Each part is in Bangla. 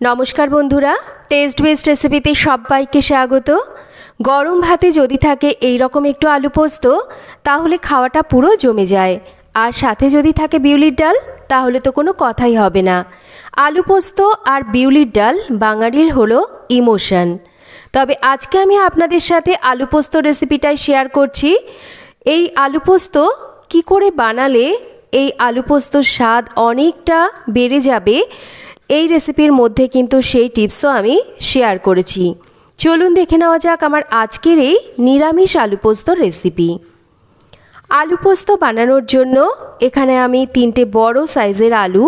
নমস্কার বন্ধুরা টেস্ট বেস্ট রেসিপিতে সবাইকে স্বাগত। গরম ভাতে যদি থাকে এই রকম একটু আলু পোস্ত, তাহলে খাওয়াটা পুরো জমে যায়। আর সাথে যদি থাকে বিউলির ডাল, তাহলে তো কোনো কথাই হবে না। আলু পোস্ত আর বিউলির ডাল বাঙালির হলো ইমোশন। তবে আজকে আমি আপনাদের সাথে আলু পোস্ত রেসিপিটাই শেয়ার করছি। এই আলু পোস্ত কী করে বানালে, এই আলু পোস্তর স্বাদ অনেকটা বেড়ে যাবে এই রেসিপির মধ্যে কিন্তু সেই টিপসও আমি শেয়ার করেছি। চলুন দেখে নেওয়া যাক আমার আজকের এই নিরামিষ আলু পোস্ত রেসিপি আলু পোস্ত বানানোর জন্য এখানে আমি তিনটে বড় সাইজের আলু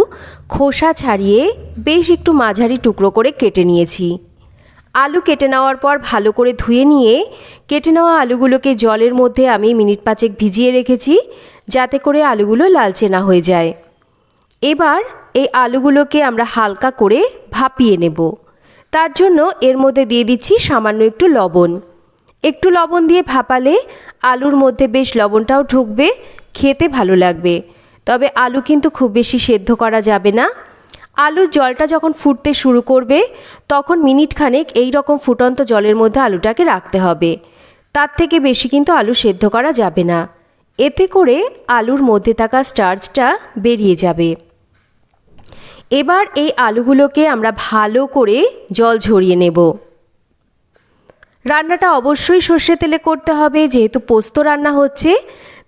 খোসা ছাড়িয়ে বেশ একটু মাঝারি টুকরো করে কেটে নিয়েছি। আলু কেটে নেওয়ার পর ভালো করে ধুয়ে নিয়ে কেটে নেওয়া আলুগুলোকে জলের মধ্যে আমি মিনিট পাঁচেক ভিজিয়ে রেখেছি যাতে করে আলুগুলো লালচে না হয়ে যায়। এবার এই আলুগুলোকে আমরা হালকা করে ভাপিয়ে নেব। তার জন্য এর মধ্যে দিয়ে দিচ্ছি সামান্য একটু লবণ। একটু লবণ দিয়ে ভাপালে আলুর মধ্যে বেশ লবণটাও ঢুকবে, খেতে ভালো লাগবে। তবে আলু কিন্তু খুব বেশি সেদ্ধ করা যাবে না। আলুর জলটা যখন ফুটতে শুরু করবে, তখন মিনিট খানেক এই রকম ফুটন্ত জলের মধ্যে আলুটাকে রাখতে হবে। তার থেকে বেশি কিন্তু আলু সেদ্ধ করা যাবে না। এতে করে আলুর মধ্যে থাকা স্টার্চটা বেরিয়ে যাবে। এবার এই আলুগুলোকে আমরা ভালো করে জল ঝরিয়ে নেব। রান্নাটা অবশ্যই সর্ষে তেলে করতে হবে, যেহেতু পোস্ত রান্না হচ্ছে,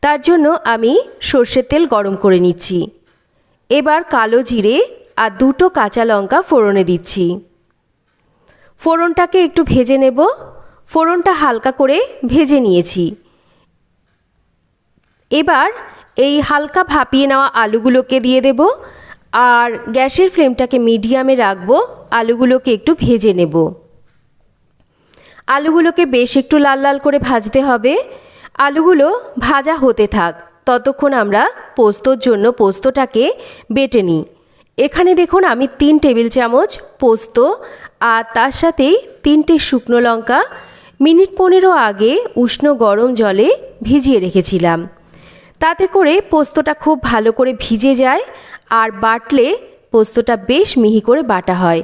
তার জন্য আমি সর্ষের তেল গরম করে নিচ্ছি। এবার কালো জিরে আর দুটো কাঁচা লঙ্কা ফোড়নে দিচ্ছি। ফোড়নটাকে একটু ভেজে নেব। ফোড়নটা হালকা করে ভেজে নিয়েছি। এবার এই হালকা ভাপিয়ে নেওয়া আলুগুলোকে দিয়ে দেব। আর গ্যাসের ফ্লেমটাকে মিডিয়ামে রাখব, আলুগুলোকে একটু ভেজে নেব। আলুগুলোকে বেশ একটু লাল লাল করে ভাজতে হবে। আলুগুলো ভাজা হতে থাক, ততক্ষণ আমরা পোস্তর জন্য পোস্তটাকে বেটে নিই। এখানে দেখুন আমি তিন টেবিল চামচ পোস্ত আর তার সাথেই তিনটে শুকনো লঙ্কা মিনিট পনেরো আগে উষ্ণ গরম জলে ভিজিয়ে রেখেছিলাম। তাতে করে পোস্তটা খুব ভালো করে ভিজে যায় আর বাটলে পোস্তটা বেশ মিহি করে বাটা হয়।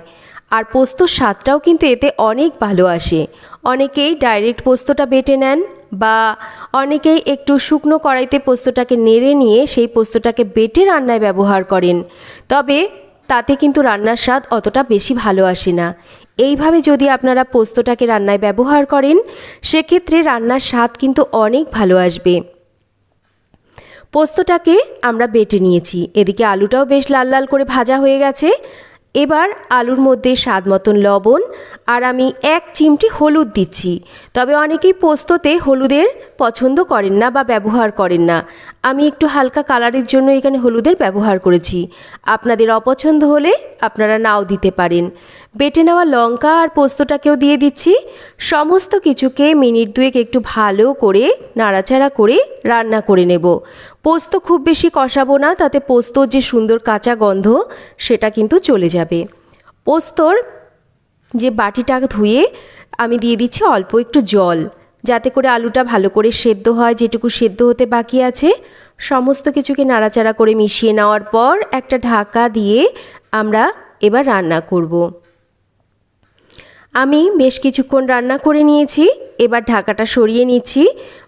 আর পোস্তর স্বাদটাও কিন্তু এতে অনেক ভালো আসে। অনেকেই ডাইরেক্ট পোস্তটা বেটে নেন বা অনেকেই একটু শুকনো কড়াইতে পোস্তটাকে নেড়ে নিয়ে সেই পোস্তটাকে বেটে রান্নায় ব্যবহার করেন। তবে তাতে কিন্তু রান্নার স্বাদ অতটা বেশি ভালো আসে না। এইভাবে যদি আপনারা পোস্তটাকে রান্নায় ব্যবহার করেন, সেক্ষেত্রে রান্নার স্বাদ কিন্তু অনেক ভালো আসবে। পোস্তটাকে আমরা বেটে নিয়েছি। এদিকে আলুটাও বেশ লাল লাল করে ভাজা হয়ে গেছে। এবার আলুর মধ্যে স্বাদ মতন লবণ আর আমি এক চিমটি হলুদ দিচ্ছি। তবে অনেকেই পোস্ততে হলুদের পছন্দ করেন না বা ব্যবহার করেন না। আমি একটু হালকা কালারের জন্য এখানে হলুদের ব্যবহার করেছি। আপনাদের অপছন্দ হলে আপনারা নাও দিতে পারেন। বেটে নেওয়া লঙ্কা আর পোস্তটাকেও দিয়ে দিচ্ছি। সমস্ত কিছুকে মিনিট দুয়েক একটু ভালো করে নাড়াচাড়া করে রান্না করে নেব। পোস্ত খুব বেশি কষাবো না, তাতে পোস্তর যে সুন্দর কাঁচা গন্ধ, সেটা কিন্তু চলে যাবে। পোস্তর যে বাটিটা ধুয়ে আমি দিয়ে দিচ্ছি অল্প একটু জল, যাতে করে আলুটা ভালো করে সেদ্ধ হয়, যেটুকু সেদ্ধ হতে বাকি আছে। সমস্ত কিছুকে নাড়াচাড়া করে মিশিয়ে নেওয়ার পর একটা ঢাকা দিয়ে আমরা এবার রান্না করব। আমি বেশ কিছুক্ষণ রান্না করে নিয়েছি। এবার ঢাকাটা সরিয়ে নিচ্ছি।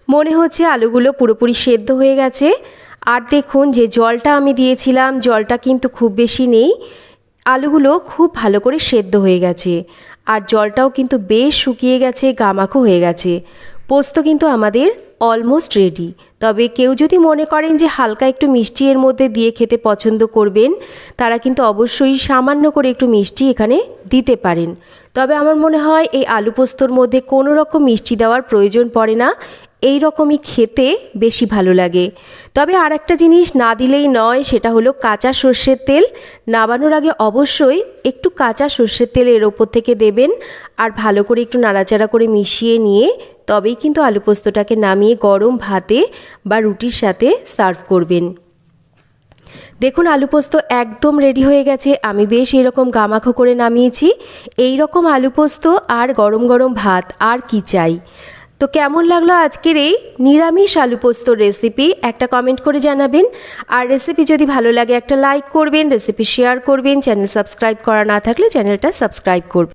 মনে হচ্ছে আলুগুলো পুরোপুরি সেদ্ধ হয়ে গেছে। আর দেখুন যে জলটা আমি দিয়েছিলাম, জলটা কিন্তু খুব বেশি নেই। আলুগুলো খুব ভালো করে সেদ্ধ হয়ে গেছে। আর জলটাও কিন্তু বেশ শুকিয়ে গেছে, গামাখো হয়ে গেছে। পোস্ত কিন্তু আমাদের অলমোস্ট রেডি তবে কেউ যদি মনে করেন যে হালকা একটু মিষ্টি এর মধ্যে দিয়ে খেতে পছন্দ করবেন, তারা কিন্তু অবশ্যই সামান্য করে একটু মিষ্টি এখানে দিতে পারেন। তবে আমার মনে হয় এই আলু পোস্তর মধ্যে কোনো রকম মিষ্টি দেওয়ার প্রয়োজন পড়ে না, এই রকমই খেতে বেশি ভালো লাগে। তবে আর একটা জিনিস না দিলেই নয়, সেটা হলো কাঁচা সর্ষের তেল। নাবানোর আগে অবশ্যই একটু কাঁচা সর্ষের তেল এর ওপর থেকে দেবেন আর ভালো করে একটু নাড়াচাড়া করে মিশিয়ে নিয়ে তবেই কিন্তু আলু পোস্তটাকে নামিয়ে গরম ভাতে বা রুটির সাথে সার্ভ করবেন। দেখুন, আলু পোস্ত একদম রেডি হয়ে গেছে। আমি বেশ এরকম গামাখো করে নামিয়েছি। এই রকম আলু পোস্ত আর গরম গরম ভাত আর কি চাই? তো কেমন লাগল আজকের এই নিরামিষ আলু পোস্তর রেসিপি একটা কমেন্ট করে জানাবেন। আর রেসিপি যদি ভালো লাগে, একটা লাইক করবেন রেসিপি শেয়ার করবেন চ্যানেল সাবস্ক্রাইব করা না থাকলে চ্যানেলটা সাবস্ক্রাইব করবেন।